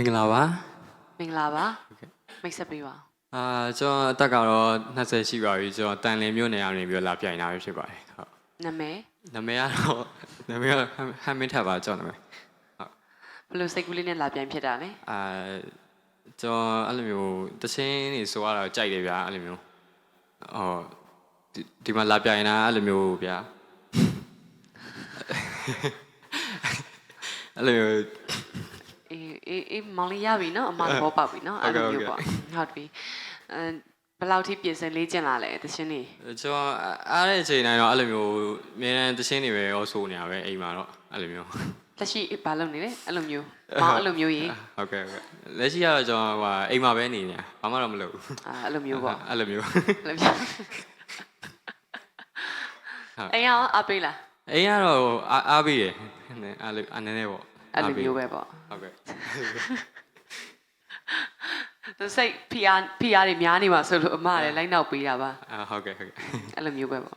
မင်္ဂလာပါမင်္ဂလာပါမိတ်ဆက်ပေးပါအာကျွန်တော်အသက်ကတော့20ရှိပါပြီကျွန်တော်တန်လင်းမြို့နယ်ကနေပြီးတော့လာပြိုင်တာပဲဖြစ်ပါတယ်ဟုတ်နာမည်နာမည်ကတော့နာမည်ကတော့ဟမ်မင်းထပ်ပါကျွန်တော်နာမည်ဘယ်လိုစိတ်ကူးလေးနဲ့လာပြန်ဖြစ်တာလဲအာကျွန်တော်အဲ့လိုမျိုးတချင်းနေဆိုရတာကြိုက်တယ်ဗျာအဲ့လိုမျိုးဟောဒီဒီမှာလာပြိုင်တာအဲ့လိုမျိုးဗျာအဲ့လိုမျိုး အေးအေးအေးမောင်လေးရပြီနော်အမသဘောပေါက်ပြီနော်ဟုတ်အဲ့ကဲ့လိုမျိုးဟုတ်ပေါ့ကဲ့ဟုတ်ပြီအဲဘယ်လောက်ထိပြင်ဆင်လေးကျင်လာလဲတရှင်နေကျွန်တော်အားတဲ့အချိန်တိုင်းတော့အဲ့လိုမျိုးအများတန်းတချင်းတွေပဲရောဆိုနေတာပဲအိမ်မှာတော့အဲ့လိုမျိုးလက်ရှိဘာလုပ်နေလဲအဲ့လိုမျိုးမောင်အဲ့လိုမျိုးကြီးဟုတ်ကဲ့ဟုတ်ကဲ့လက်ရှိကတော့ကျွန်တော်ဟိုအိမ်မှာပဲနေနေတာဘာမှတော့မလုပ်ဘူးအာအဲ့လိုမျိုးပေါ့အဲ့လိုမျိုးအဲ့လိုမျိုးဟုတ်အိမ်ရောအပေးလားအိမ်ကတော့အားအားပေးတယ်နည်းအားလေးအနေနဲ့ပေါ့အဲ့လိုမျိုးပဲပေါ့ဟုတ်ကဲ့ သူစိတ်ဖီအားဖီအားတွေများနေမှာဆိုလို့အမလည်းလိုက်နောက်ပေးတာပါအာဟုတ်ကဲ့ဟုတ်ကဲ့အဲ့လိုမျိုးပဲပေါ့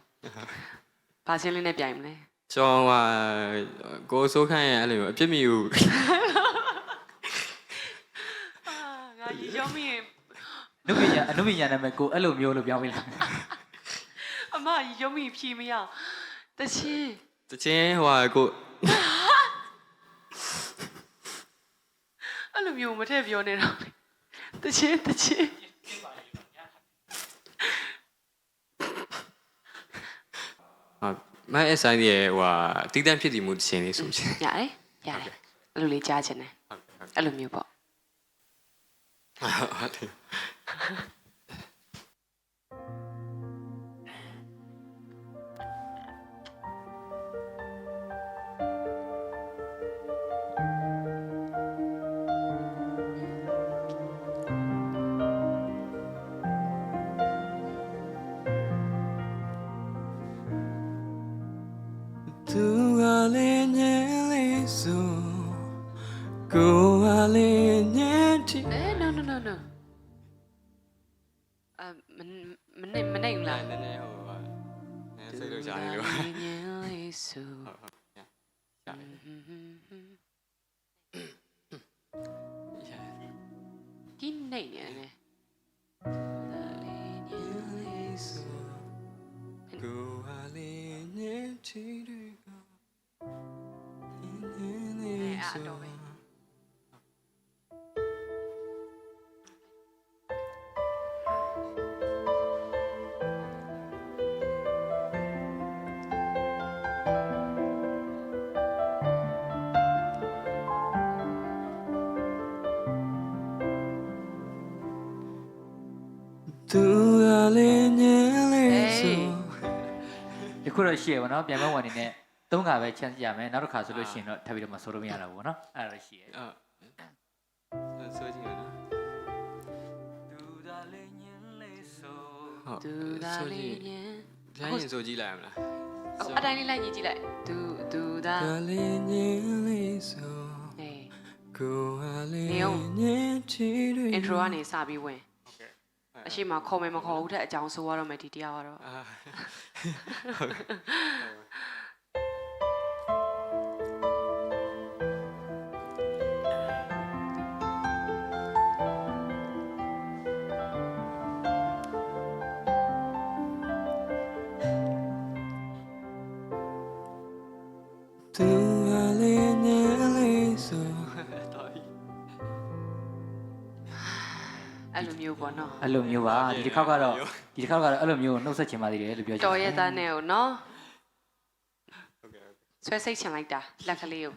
ဘာချင်းလေးနဲ့ပြိုင်မလဲကျွန်တော်ဟာကိုစိုးခန့်ရဲ့အဲ့လိုမျိုးအပြစ်မယူအာငါရီရောမိရင်အနုပညာအနုပညာနာမည်ကိုအဲ့လိုမျိုးလို့ပြောင်းပေးလားအမရီရောမိဖြေမရတချင်းတချင်းဟိုဟာကို အဲ့လို မျိုးမထည့်ပြောနေတော့တချင်းတချင်းဟာမအဲ့ဆိုင်ရဲ့ဟိုဟာတီးတန့်ဖြစ်တည်မှုတချင်းလေးဆိုချင်ရတယ်ရတယ်အဲ့လိုလေးကြားချင်တယ်ဟုတ်ကဲ့ဟုတ်အဲ့လိုမျိုးပေါ့ဟုတ်တယ် ကလည်းညင်လေးဆိုကိုကလည်းညင်တီအဲ no no no no အမမနေမနေဘူးလားနည်းနည်းဟိုဟာနည်းစိတ်လို့ရှာနေလို့ငင်းလေးဆိုဟုတ်ဟုတ်ရရဒီနေနေနေကို လေးအဲအဆိုတော့ပဲသူကလည်းညင်လေးဆိုဒီ ခုတော့ရှေ့ပါနော်ပြန်မဝင်နေနဲ့သုံးခါပဲ chance ရမယ်နောက်တစ်ခါဆိုလို့ရှိရင်တော့ထပ်ပြီးတော့မဆိုလို့မရတော့ဘူးနော်အဲ့ဒါတော့ရှေ့အာဆိုကြည့်ရနော်သူသာလေးညင်လေးဆိုဟုတ်သူသာဆိုကြလေးည့်ညင်ဒါရင်ဆိုကြည့်လိုက်ရမလားအတိုင်းလေးလိုက်ညီကြည့်လိုက်သူသူသာကလေးညင်လေးဆိုအေးကိုကလေးနေအောင်ညင်တီတွေ intro ကနေစပြီးဝင်ဟုတ်ကဲ့အရှိမခေါ်မယ်မခေါ်ဘူးတဲ့အကြောင်းဆိုရတော့မယ်ဒီတရားကတော့ အဲ့လိုမျိုးပေါ့နော်အဲ့လိုမျိုးပါဒီတစ်ခေါက်ကတော့ဒီတစ်ခေါက်ကတော့အဲ့လိုမျိုးနှုတ်ဆက်ချင်ပါသေးတယ်လို့ပြောချင်တော်ရဲ့သားနဲ့ကိုနော်ဟုတ်ကဲ့ဟုတ်ကဲ့ဆွဲစိတ်ချင်လိုက်တာလက်ကလေးကို